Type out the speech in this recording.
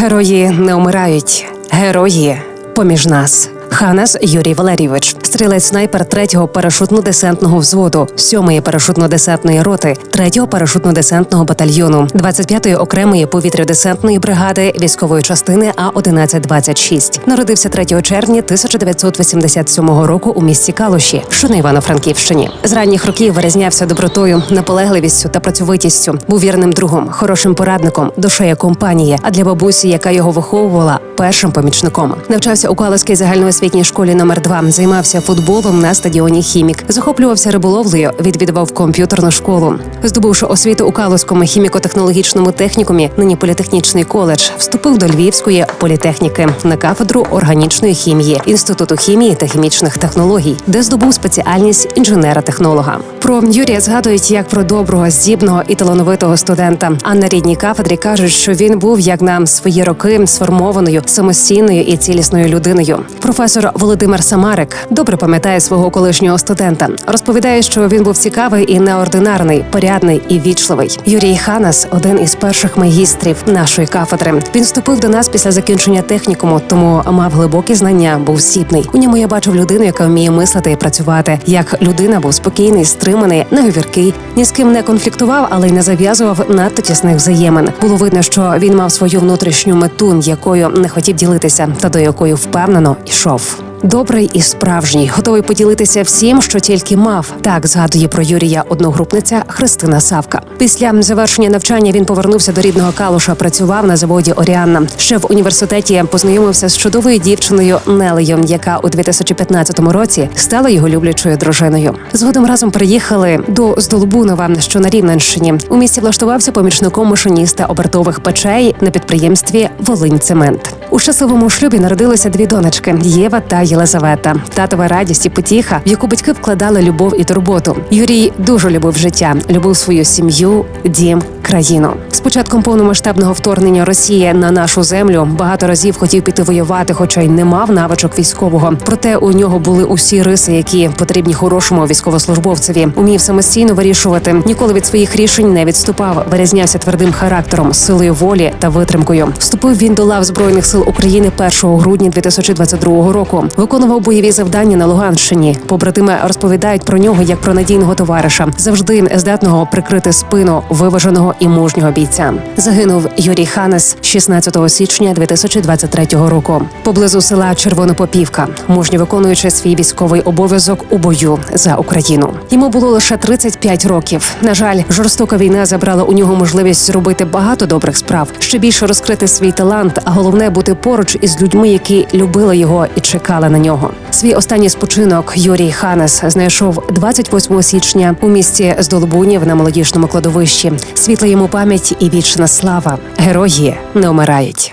Герої не умирають, герої поміж нас. Ханас Юрій Валерійович, стрілець снайпер 3-го парашутно-десантного взводу, 7-ї парашутно-десантної роти, 3-го парашутно-десантного батальйону, 25-ї окремої повітря-десантної бригади військової частини А 1126 Народився 3 червня 1987 року у місті Калуші, що на Івано-Франківщині. З ранніх років вирізнявся добротою, наполегливістю та працьовитістю. Був вірним другом, хорошим порадником, душею компанії. А для бабусі, яка його виховувала, першим помічником. Навчався у Калузькій загальноосвітній школі номер 2 займався футболом на стадіоні Хімік, захоплювався риболовлею, відвідував комп'ютерну школу. Здобувши освіту у Калузькому хіміко-технологічному технікумі, нині політехнічний коледж, вступив до Львівської політехніки на кафедру органічної хімії інституту хімії та хімічних технологій, де здобув спеціальність інженера-технолога. Про Юрія згадують як про доброго, здібного і талановитого студента. А на рідній кафедрі кажуть, що він був як на свої роки сформованою, самостійною і цілісною людиною. Професор Володимир Самарик добре пам'ятає свого колишнього студента. Розповідає, що він був цікавий і неординарний, порядний і вічливий. Юрій Ханас один із перших магістрів нашої кафедри. Він вступив до нас після закінчення технікуму, тому мав глибокі знання, був здібний. У ньому я бачив людину, яка вміє мислити і працювати. Як людина був спокійний, стриманий, неговіркий, ні з ким не конфліктував, але й не зав'язував надто тісних взаємин. Було видно, що він мав свою внутрішню мету, якою не хотів ділитися, та до якої впевнено йшов. Добрий і справжній, готовий поділитися всім, що тільки мав. Так згадує про Юрія одногрупниця Христина Савка. Після завершення навчання він повернувся до рідного Калуша. Працював на заводі Оріанна. Ще в університеті познайомився з чудовою дівчиною Нелею, яка у 2015 році стала його люблячою дружиною. Згодом разом приїхали до Здолбунова, що на Рівненщині. У місті влаштувався помічником машиніста обертових печей на підприємстві Волинь-Цемент. У щасливому шлюбі народилися дві донечки Єва та Єлизавета. Татова радість і потіха, в яку батьки вкладали любов і турботу. Юрій дуже любив життя, любив свою сім'ю, дім, країну. З початком повномасштабного вторгнення Росії на нашу землю багато разів хотів піти воювати, хоча й не мав навичок військового. Проте у нього були усі риси, які потрібні хорошому військовослужбовцеві. Умів самостійно вирішувати. Ніколи від своїх рішень не відступав. Вирізнявся твердим характером, силою волі та витримкою. Вступив він до лав збройних сил України 1 грудня 2022 року. Виконував бойові завдання на Луганщині. Побратими розповідають про нього як про надійного товариша, завжди здатного прикрити спину виваженого і мужнього бійця. Загинув Юрій Ханес 16 січня 2023 року поблизу села Червонопопівка, мужньо виконуючи свій військовий обов'язок у бою за Україну. Йому було лише 35 років. На жаль, жорстока війна забрала у нього можливість зробити багато добрих справ, ще більше розкрити свій талант, а головне бути поруч із людьми, які любили його і чекали на нього. Свій останній спочинок Юрій Ханес знайшов 28 січня у місті Здолбунів на молодіжному кладовищі. Світла йому пам'ять і вічна слава. Герої не вмирають.